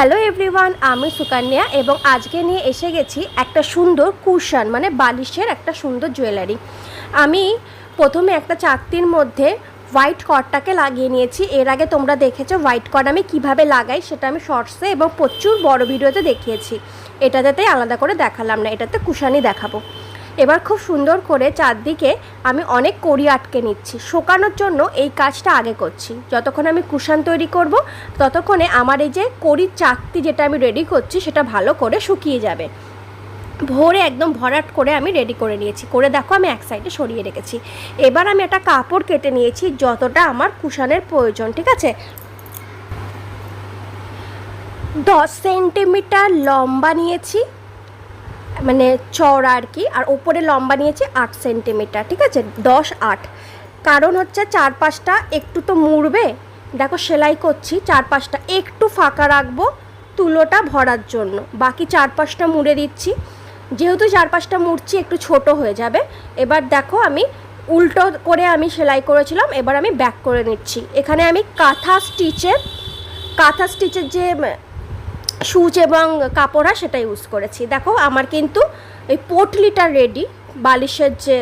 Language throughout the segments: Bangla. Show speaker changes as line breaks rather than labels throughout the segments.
হ্যালো এভরিওয়ান আমি সুকান্যা এবং আজকে নিয়ে এসে গেছি একটা সুন্দর কুশন মানে বালিশের একটা সুন্দর জুয়েলারি আমি প্রথমে একটা চাকতির মধ্যে হোয়াইট কটটাকে লাগিয়ে নিয়েছি। এর আগে তোমরা দেখেছ হোয়াইট কট আমি কীভাবে লাগাই সেটা আমি শর্টসে এবং প্রচুর বড় ভিডিওতে দেখিয়েছি। এটাতে আলাদা করে দেখালাম না, এটাতে কুশানি দেখাবো। এবার খুব সুন্দর করে চারদিকে আমি অনেক কড়ি আটকে নিচ্ছি। শোকানোর জন্য এই কাজটা আগে করছি। যতক্ষণ আমি কুশান তৈরি করব, ততক্ষণে আমার এই যে কড়ির চাকতি যেটা আমি রেডি করছি, সেটা ভালো করে শুকিয়ে যাবে। ভোরে একদম ভরাট করে আমি রেডি করে নিয়েছি। করে দেখো আমি এক সাইডে সরিয়ে রেখেছি। এবার আমি একটা কাপড় কেটে নিয়েছি, যতটা আমার কুশানের প্রয়োজন, ঠিক আছে? দশ সেন্টিমিটার লম্বা নিয়েছি। মানে চওড়া আর কি, আর ওপরে লম্বা নিয়েছি আট সেন্টিমিটার, ঠিক আছে? দশ আট। কারণ হচ্ছে চার পাঁচটা একটু তো মুড়বে। দেখো সেলাই করছি চার পাঁচটা একটু ফাঁকা রাখব তুলোটা ভরার জন্য। বাকি চার পাঁচটা মুড়ে দিচ্ছি। যেহেতু চার পাঁচটা মুড়ছি, একটু ছোট হয়ে যাবে। এবার দেখো আমি উল্টো করে আমি সেলাই করেছিলাম, এবার আমি ব্যাক করে নিচ্ছি। এখানে আমি কাঁথা স্টিচের কাঁথা স্টিচের যে সুচ এবং কাপড় সেটা ইউজ করেছি। দেখো, আমার কিন্তু এই পোটলিটা রেডি বালিশের যে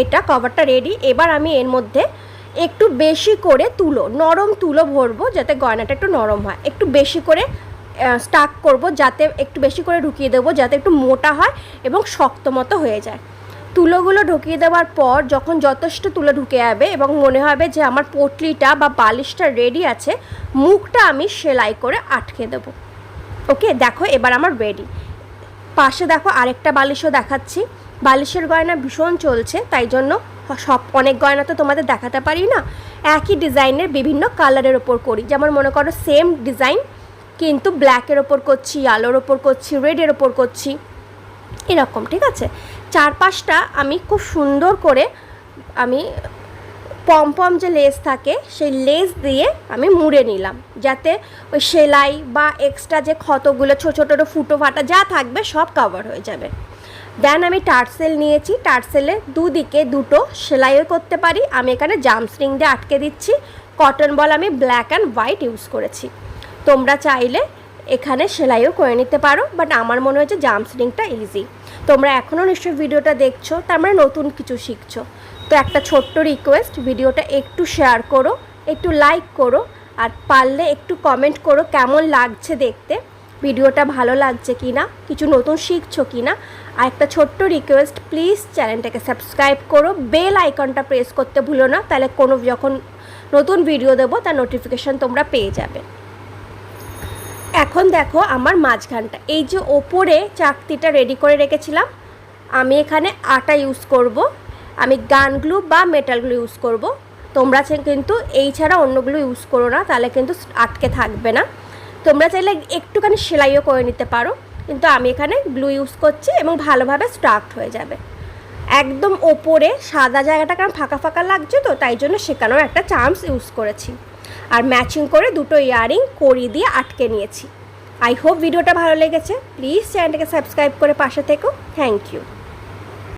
এটা কভারটা রেডি এবার আমি এর মধ্যে একটু বেশি করে তুলো, নরম তুলো ভরবো যাতে গয়নাটা একটু নরম হয়। একটু বেশি করে স্টাক করব যাতে একটু বেশি করে ঢুকিয়ে দেবো যাতে একটু মোটা হয় এবং শক্ত মতো হয়ে যায়। তুলোগুলো ঢুকিয়ে দেওয়ার পর যখন যথেষ্ট তুলো ঢুকে যাবে এবং মনে হবে যে আমার পোটলিটা বা বালিশটা রেডি আছে, মুখটা আমি সেলাই করে আটকে দেবো। ওকে, দেখো, এবার আমার রেডি পাশে দেখো আরেকটা বালিশও দেখাচ্ছি। বালিশের গয়না ভীষণ চলছে, তাই জন্য সব, অনেক গয়না তো তোমাদের দেখাতে পারি না। একই ডিজাইনের বিভিন্ন কালারের ওপর করি। যেমন মনে করো সেম ডিজাইন কিন্তু ব্ল্যাকের ওপর করছি আলোর ওপর করছি রেডের ওপর করছি। এরকম, ঠিক আছে? চার পাঁচটা আমি খুব সুন্দর করে আমি পমপম যে লেস থাকে, সেই লেস দিয়ে আমি মুড়ে নিলাম। যাতে ওই সেলাই বা এক্সট্রা যে ক্ষতগুলো, ছোটো ছোটো ফুটো ফাটা যা থাকবে, সব কভার হয়ে যাবে। দেন আমি টার্সেল নিয়েছি। টার্সেলে দুদিকে দুটো সেলাইও করতে পারি। আমি এখানে জামস্ট্রিং দিয়ে আটকে দিচ্ছি। কটন বল আমি ব্ল্যাক অ্যান্ড হোয়াইট ইউজ করেছি। তোমরা চাইলে এখানে সেলাইও করে নিতে পারো। বাট আমার মনে হয়েছে জামস্ট্রিংটা ইজি তোমরা এখনও নিশ্চয়ই ভিডিওটা দেখছ তার মানে নতুন কিছু শিখছো। তো একটা ছোট্ট রিকোয়েস্ট ভিডিওটা একটু শেয়ার করো, একটু লাইক করো, আর পারলে একটু কমেন্ট করো কেমন লাগছে দেখতে, ভিডিওটা ভালো লাগছে কি না কিছু নতুন শিখছো কি না আর একটা ছোট্ট রিকোয়েস্ট প্লিজ চ্যানেলটাকে সাবস্ক্রাইব করো বেল আইকনটা প্রেস করতে ভুলো না, তাহলে কোনো যখন নতুন ভিডিও দেবো, তার নোটিফিকেশান তোমরা পেয়ে যাবে। এখন দেখো আমার মাঝখানটা। এই যে ওপরে চাকতিটা রেডি করে রেখেছিলাম, আমি এখানে আটা ইউজ করব, আমি গান গ্লু বা মেটাল গ্লু ইউজ করব। তোমরা কিন্তু এই ছাড়া অন্যগুলো ইউজ করো না, তাহলে কিন্তু আটকে থাকবে না। তোমরা চাইলে একটুখানি সেলাইও করে নিতে পারো, কিন্তু আমি এখানে গ্লু ইউজ করছি এবং ভালোভাবে স্টার্ট হয়ে যাবে। একদম ওপরে সাদা জায়গাটা কারণ ফাঁকা ফাঁকা লাগছে তো, তাই জন্য সেখানেও একটা চান্স ইউজ করেছি। আর ম্যাচিং করে দুটো ইয়ারিং করি দিয়ে আটকে নিয়েছি। আই হোপ ভিডিওটা ভালো লেগেছে। প্লিজ চ্যানেলটাকে সাবস্ক্রাইব করে পাশে থেকো। Thank you